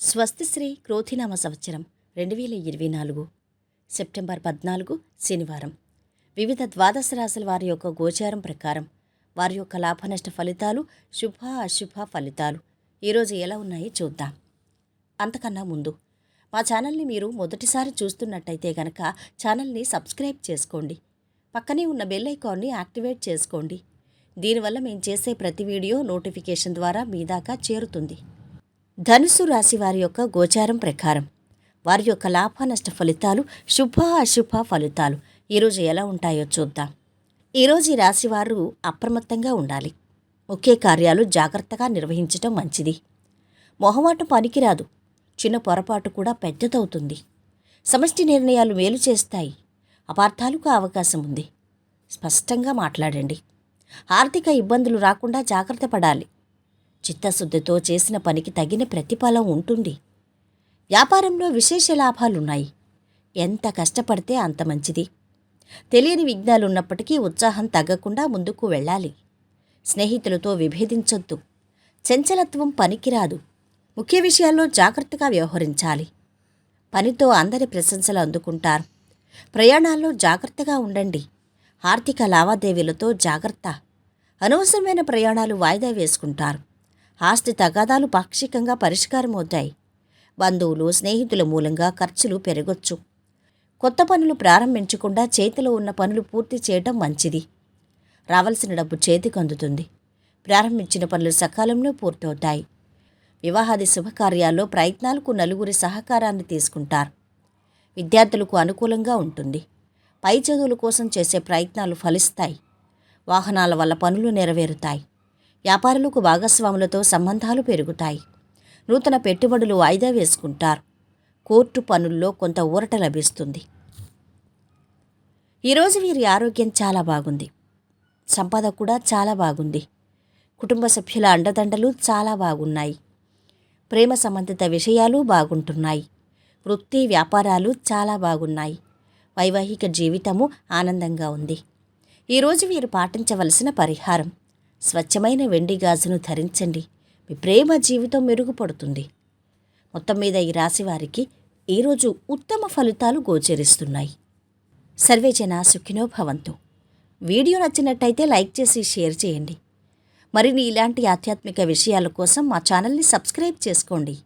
స్వస్తిశ్రీ క్రోధినామ సంవత్సరం రెండు వేల ఇరవై నాలుగు సెప్టెంబర్ పద్నాలుగు శనివారం. వివిధ ద్వాదశ రాశుల వారి యొక్క గోచారం ప్రకారం వారి యొక్క లాభనష్ట ఫలితాలు శుభ అశుభ ఫలితాలు. ఈరోజు ఎలా ఉన్నాయో చూద్దాం. అంతకన్నా ముందు మా ఛానల్ని మీరు మొదటిసారి చూస్తున్నట్టయితే గనక ఛానల్ని సబ్స్క్రైబ్ చేసుకోండి. పక్కనే ఉన్న బెల్ ఐకాన్ని యాక్టివేట్ చేసుకోండి. దీనివల్ల మేము చేసే ప్రతి వీడియో నోటిఫికేషన్ ద్వారా మీ దాకా చేరుతుంది. ధనుసు రాశి వారి యొక్క గోచారం ప్రకారం. వారి యొక్క లాభ నష్ట ఫలితాలు శుభ అశుభ ఫలితాలు ఈరోజు ఎలా ఉంటాయో చూద్దాం. ఈరోజు ఈ రాశివారు అప్రమత్తంగా ఉండాలి. ముఖ్య కార్యాలు జాగ్రత్తగా నిర్వహించటం మంచిది. మొహమాటం పనికిరాదు. చిన్న పొరపాటు కూడా పెద్దదవుతుంది. సమష్టి నిర్ణయాలు మేలు చేస్తాయి. అపార్థాలకు అవకాశం ఉంది. స్పష్టంగా మాట్లాడండి. ఆర్థిక ఇబ్బందులు రాకుండా జాగ్రత్త పడాలి. చిత్తశుద్ధితో చేసిన పనికి తగిన ప్రతిఫలం ఉంటుంది. వ్యాపారంలో విశేష లాభాలున్నాయి. ఎంత కష్టపడితే అంత మంచిది. తెలియని విఘ్నాలున్నప్పటికీ ఉత్సాహం తగ్గకుండా ముందుకు వెళ్ళాలి. స్నేహితులతో విభేదించొద్దు. చంచలత్వం పనికిరాదు. ముఖ్య విషయాల్లో జాగ్రత్తగా వ్యవహరించాలి. పనితో అందరి ప్రశంసలు అందుకుంటారు. ప్రయాణాల్లో జాగ్రత్తగా ఉండండి. ఆర్థిక లావాదేవీలతో జాగ్రత్త. అనవసరమైన ప్రయాణాలు వాయిదా వేసుకుంటారు. ఆస్తి తగాదాలు పాక్షికంగా పరిష్కారమవుతాయి. బంధువులు స్నేహితుల మూలంగా ఖర్చులు పెరగొచ్చు. కొత్త పనులు ప్రారంభించకుండా చేతిలో ఉన్న పనులు పూర్తి చేయటం మంచిది. రావాల్సిన డబ్బు చేతికి అందుతుంది. ప్రారంభించిన పనులు సకాలంలో పూర్తవుతాయి. వివాహాది శుభకార్యాల్లో ప్రయత్నాలకు నలుగురి సహకారాన్ని తీసుకుంటారు. విద్యార్థులకు అనుకూలంగా ఉంటుంది. పై చదువుల కోసం చేసే ప్రయత్నాలు ఫలిస్తాయి. వాహనాల వల్ల పనులు నెరవేరుతాయి. వ్యాపారులకు భాగస్వాములతో సంబంధాలు పెరుగుతాయి. నూతన పెట్టుబడులు వాయిదా వేసుకుంటారు. కోర్టు పనుల్లో కొంత ఊరట లభిస్తుంది. ఈరోజు వీరి ఆరోగ్యం చాలా బాగుంది. సంపద కూడా చాలా బాగుంది. కుటుంబ సభ్యుల అండదండలు చాలా బాగున్నాయి. ప్రేమ సంబంధిత విషయాలు బాగుంటున్నాయి. వృత్తి వ్యాపారాలు చాలా బాగున్నాయి. వైవాహిక జీవితము ఆనందంగా ఉంది. ఈరోజు వీరు పాటించవలసిన పరిహారం స్వచ్ఛమైన వెండి గాజును ధరించండి. మీ ప్రేమ జీవితం మెరుగుపడుతుంది. మొత్తం మీద ఈ రాశి వారికి ఈరోజు ఉత్తమ ఫలితాలు గోచరిస్తున్నాయి. సర్వేజన సుఖినో భవంతు. వీడియో నచ్చినట్టయితే లైక్ చేసి షేర్ చేయండి. మరిన్ని ఇలాంటి ఆధ్యాత్మిక విషయాల కోసం మా ఛానల్ని సబ్స్క్రైబ్ చేసుకోండి.